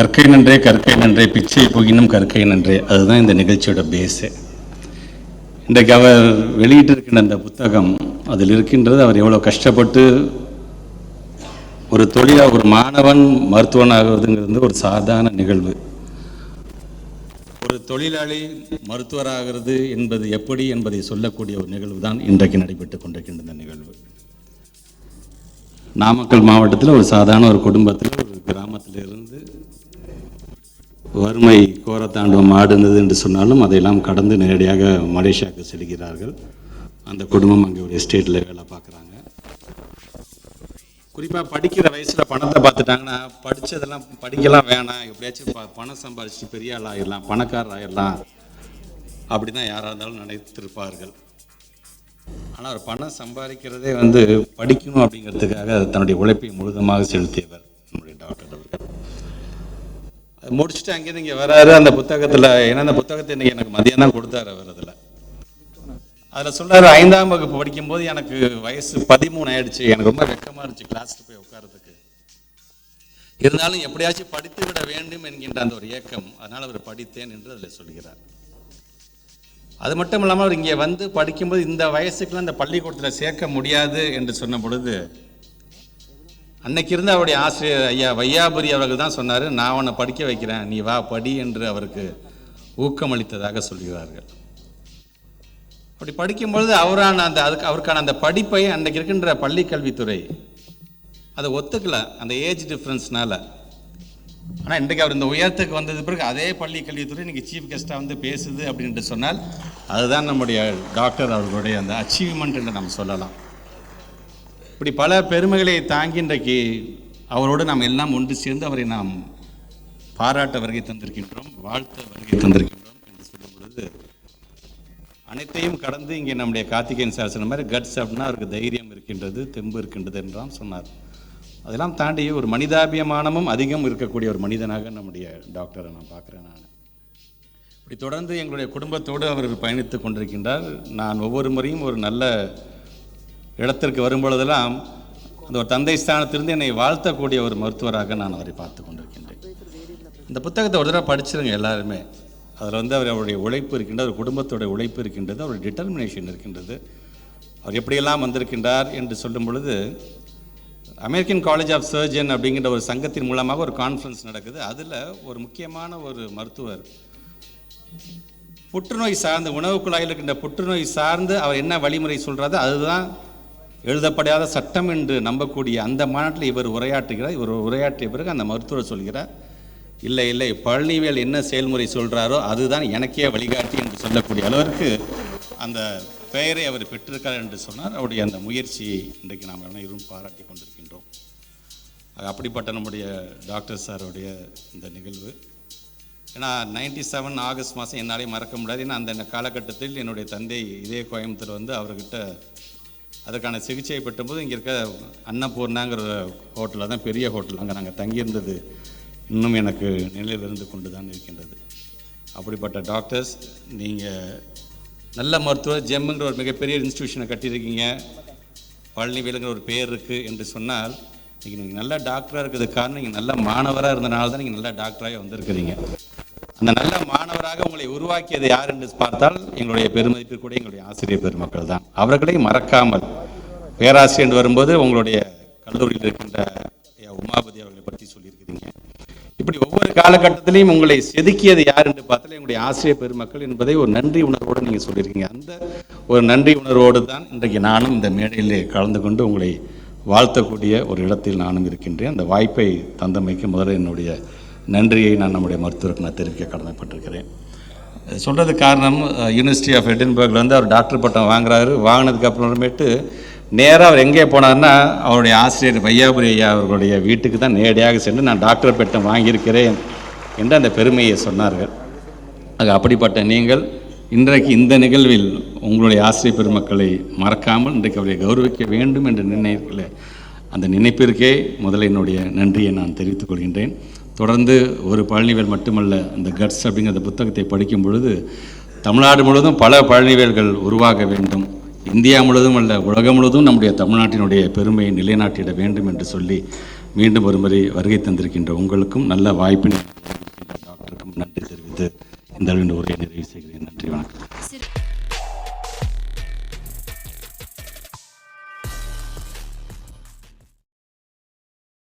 கற்கை நன்றே கற்கை நன்றே பிச்சை புகினும் கற்கை நன்றே. அதுதான் இந்த நிகழ்ச்சியோட பேஸு இன்றைக்கு அவர் வெளியிட்டிருக்கின்ற அந்த புத்தகம் அதில் இருக்கின்றது அவர் எவ்வளோ கஷ்டப்பட்டு ஒரு தொழிலாக ஒரு மாணவன் மருத்துவன் ஆகுறதுங்கிறது ஒரு சாதாரண நிகழ்வு. ஒரு தொழிலாளி மருத்துவராகிறது என்பது எப்படி என்பதை சொல்லக்கூடிய ஒரு நிகழ்வு தான் இன்றைக்கு நடைபெற்றுக் கொண்டிருக்கின்ற இந்த நிகழ்வு. நாமக்கல் மாவட்டத்தில் ஒரு சாதாரண ஒரு குடும்பத்தில் கிராமத்திலிருந்து கிராமத்தில் இருந்து வறுமை கோரத்தாண்டவம் ஆடுனது என்று சொன்னாலும் அதையெல்லாம் கடந்து நேரடியாக மலேசியாவுக்கு செல்கிறார்கள். அந்த குடும்பம் அங்கே ஒரு எஸ்டேட்டில் வேலை பார்க்குறாங்க. குறிப்பாக படிக்கிற வயசில் பணத்தை பார்த்துட்டாங்கன்னா படித்ததெல்லாம் படிக்கலாம் வேணாம். எப்படியாச்சும் ப பணம் சம்பாதிச்சு பெரிய ஆள் ஆகிடலாம் பணக்காரர் ஆகிடலாம் அப்படி தான் யாராக இருந்தாலும் நினைத்திருப்பார்கள். ஆனால் அவர் பணம் சம்பாதிக்கிறதே வந்து படிக்கணும் அப்படிங்கிறதுக்காக தன்னுடைய உழைப்பை முழுதமாக செலுத்தியவர். நம்முடைய டாக்டர் அவர்கள் அது முடிச்சுட்டு அங்கேருந்து இங்கே வராரு. அந்த புத்தகத்தில் ஏன்னா அந்த புத்தகத்தை இன்னைக்கு எனக்கு மதியம் தான் கொடுத்தாரு அவர் அதில். அதில் சொல்றாரு ஐந்தாம் வகுப்பு படிக்கும்போது எனக்கு வயசு பதிமூணு ஆயிடுச்சு. எனக்கு ரொம்ப வெக்கமாக இருந்துச்சு கிளாஸில் போய் உட்காரத்துக்கு இருந்தாலும் எப்படியாச்சும் படித்து விட வேண்டும் என்கின்ற அந்த ஒரு ஏக்கம். அதனால் அவர் படித்தேன் என்று அதில் சொல்கிறார். அது மட்டும் இல்லாமல் அவர் இங்கே வந்து படிக்கும்போது இந்த வயசுக்குலாம் இந்த பள்ளிக்கூடத்தில் சேர்க்க முடியாது என்று சொன்ன பொழுது அன்னைக்கு இருந்த அவருடைய ஆசிரியர் ஐயா வையாபுரி அவர்கள் தான் சொன்னார் நான் உன்னை படிக்க வைக்கிறேன். நீ வா படி என்று அவருக்கு ஊக்கமளித்ததாக சொல்கிறார்கள். அப்படி படிக்கும்பொழுது அவரான அந்த அதுக்கு அவருக்கான அந்த படிப்பை அன்றைக்கு இருக்கின்ற பள்ளி கல்வித்துறை அதை ஒத்துக்கல அந்த ஏஜ் டிஃப்ரென்ஸ்னால. ஆனால் இன்றைக்கு அவர் இந்த உயரத்துக்கு வந்தது பிறகு அதே பள்ளி கல்வித்துறை இன்னைக்கு சீஃப் கெஸ்ட்டாக வந்து பேசுது அப்படின்ட்டு சொன்னால் அதுதான் நம்முடைய டாக்டர் அவர்களுடைய அந்த அச்சீவ்மெண்ட் என்று நம்ம சொல்லலாம். இப்படி பல பெருமைகளை தாங்கி இன்றைக்கு அவரோடு நாம் எல்லாம் ஒன்று சேர்ந்து அவரை நாம் பாராட்ட வருகை தந்திருக்கின்றோம் வாழ்த்த வருகை தந்திருக்கின்றோம் என்று சொல்லும் பொழுது அனைத்தையும் கடந்து இங்கே நம்முடைய கார்த்திகேயன் சார் சொன்ன மாதிரி கட்ஸ் அப்படின்னா அவருக்கு தைரியம் இருக்கின்றது தெம்பு இருக்கின்றது என்றாம் சொன்னார். அதெல்லாம் தாண்டி ஒரு மனிதாபிமானமும் அதிகம் இருக்கக்கூடிய ஒரு மனிதனாக நம்முடைய டாக்டரை நான் பார்க்குறேன் நான். இப்படி தொடர்ந்து எங்களுடைய குடும்பத்தோடு அவர் பயணித்து கொண்டிருக்கின்றார். நான் ஒவ்வொரு முறையும் ஒரு நல்ல இடத்திற்கு வரும்பொழுதெல்லாம் அந்த ஒரு தந்தை ஸ்தானத்திலிருந்து என்னை வாழ்த்தக்கூடிய ஒரு மருத்துவராக நான் அவரை பார்த்து கொண்டிருக்கின்றேன். இந்த புத்தகத்தை ஒரு தடவை படிச்சிருங்க எல்லாருமே. அதில் வந்து அவர் அவருடைய உழைப்பு இருக்கின்றது அவர் குடும்பத்தோட உழைப்பு இருக்கின்றது அவருடைய டிட்டர்மினேஷன் இருக்கின்றது. அவர் எப்படியெல்லாம் வந்திருக்கின்றார் என்று சொல்லும் பொழுது அமெரிக்கன் காலேஜ் ஆஃப் சர்ஜன் அப்படிங்கிற ஒரு சங்கத்தின் மூலமாக ஒரு கான்ஃபரன்ஸ் நடக்குது. அதில் ஒரு முக்கியமான ஒரு மருத்துவர் புற்றுநோய் சார்ந்த உணவு குழாயில் இருக்கின்ற புற்றுநோய் சார்ந்து அவர் என்ன வழிமுறை சொல்கிறாரோ அதுதான் எழுதப்படாத சட்டம் என்று நம்பக்கூடிய அந்த மாநாட்டில் இவர் உரையாற்றுகிறார். இவர் உரையாற்றிய பிறகு அந்த மருத்துவர் சொல்கிறார் இல்லை இல்லை பழனிவேல் என்ன செயல்முறை சொல்கிறாரோ அதுதான் எனக்கே வழிகாட்டி என்று சொல்லக்கூடிய அளவிற்கு அந்த பெயரை அவர் பெற்றிருக்கார் என்று சொன்னார். அவருடைய அந்த முயற்சியை இன்றைக்கு நாம் அனைவரும் பாராட்டி கொண்டிருக்கின்றோம். அது அப்படிப்பட்ட நம்முடைய டாக்டர் சாருடைய இந்த நிகழ்வு. ஏன்னா நைன்டி செவன் ஆகஸ்ட் மாதம் என்னாலே மறக்க முடியாது. ஏன்னா அந்த காலகட்டத்தில் என்னுடைய தந்தை இதே கோயம்புத்தூர் வந்து அவர்கிட்ட அதற்கான சிகிச்சை பெற்றபோது இங்கே இருக்க அன்னபூர்ணாங்கிற ஹோட்டலில் தான் பெரிய ஹோட்டல். அங்கே நாங்கள் தங்கியிருந்தது. இன்னும் எனக்கு நினைவில் இருந்து கொண்டு தான் இருக்கின்றது. அப்படிப்பட்ட டாக்டர்ஸ் நீங்கள் நல்ல மருத்துவர் ஜெம்முங்கிற ஒரு மிகப்பெரிய இன்ஸ்டியூஷனை கட்டியிருக்கீங்க. பழனி வேலுங்கிற ஒரு பேர் இருக்குது என்று சொன்னால் இன்றைக்கி நீங்கள் நல்ல டாக்டராக இருக்கிறதுக்கு காரணம் நீங்கள் நல்ல மாணவராக இருந்தனால தான் நீங்கள் நல்ல டாக்டராக வந்திருக்கிறீங்க. அந்த நல்ல மாணவராக உங்களை உருவாக்கியது யார் என்று பார்த்தால் எங்களுடைய பெருமதிப்பிற்குரிய எங்களுடைய ஆசிரியர் பெருமக்கள் தான். அவர்களை மறக்காமல் பேராசிரியர் என்று வரும்போது உங்களுடைய கல்லூரியில் இருக்கின்ற உமாபதி அவர்களை பற்றி சொல்லியிருக்கிறீங்க. இப்படி ஒவ்வொரு காலகட்டத்திலையும் உங்களை செதுக்கியது யார் என்று பார்த்தால் எங்களுடைய ஆசிரியர் பெருமக்கள் என்பதை ஒரு நன்றி உணர்வோடு நீங்கள் சொல்லியிருக்கீங்க. அந்த ஒரு நன்றி உணர்வோடு தான் இன்றைக்கு நானும் இந்த மேடையிலே கலந்து கொண்டு உங்களை வாழ்த்தக்கூடிய ஒரு இடத்தில் நானும் இருக்கின்றேன். அந்த வாய்ப்பை தந்தமைக்கு முதல்ல என்னுடைய நன்றியை நான் நம்முடைய மருத்துவருக்கு நான் தெரிவிக்க கடமைப்பட்டிருக்கிறேன். சொல்கிறது காரணம் யூனிவர்சிட்டி ஆஃப் எடின்பர்கில் வந்து அவர் டாக்டர் பட்டம் வாங்குறாரு. வாங்கினதுக்கு அப்புறமேட்டு நேராக அவர் எங்கே போனார்னா அவருடைய ஆசிரியர் வையாபுரி ஐயா அவர்களுடைய வீட்டுக்கு தான் நேரடியாக சென்று நான் டாக்டர் பட்டம் வாங்கியிருக்கிறேன் என்று அந்த பெருமையை சொன்னார்கள். ஆக அப்படிப்பட்ட நீங்கள் இன்றைக்கு இந்த நிகழ்வில் உங்களுடைய ஆசிரியர் பெருமக்களை மறக்காமல் இன்றைக்கு அவரை கௌரவிக்க வேண்டும் என்ற நினைப்பில் அந்த நினைப்பிற்கே முதல்ல என்னுடைய நன்றியை நான் தெரிவித்துக் கொள்கின்றேன். தொடர்ந்து ஒரு பழனிவேல் மட்டுமல்ல அந்த கட்ஸ் அப்படிங்கிற அந்த புத்தகத்தை படிக்கும் பொழுது தமிழ்நாடு முழுவதும் பல பழனிவேல்கள் உருவாக வேண்டும். இந்தியா முழுவதும் அல்ல உலகம் முழுவதும் நம்முடைய தமிழ்நாட்டினுடைய பெருமையை நிலைநாட்டிட வேண்டும் என்று சொல்லி மீண்டும் ஒருமுறை வருகை தந்திருக்கின்ற உங்களுக்கும் நல்ல வாய்ப்பினை டாக்டருக்கும் நன்றி தெரிவித்து இந்த அளவின் உரையை நிறைவு செய்கிறேன். நன்றி வணக்கம்.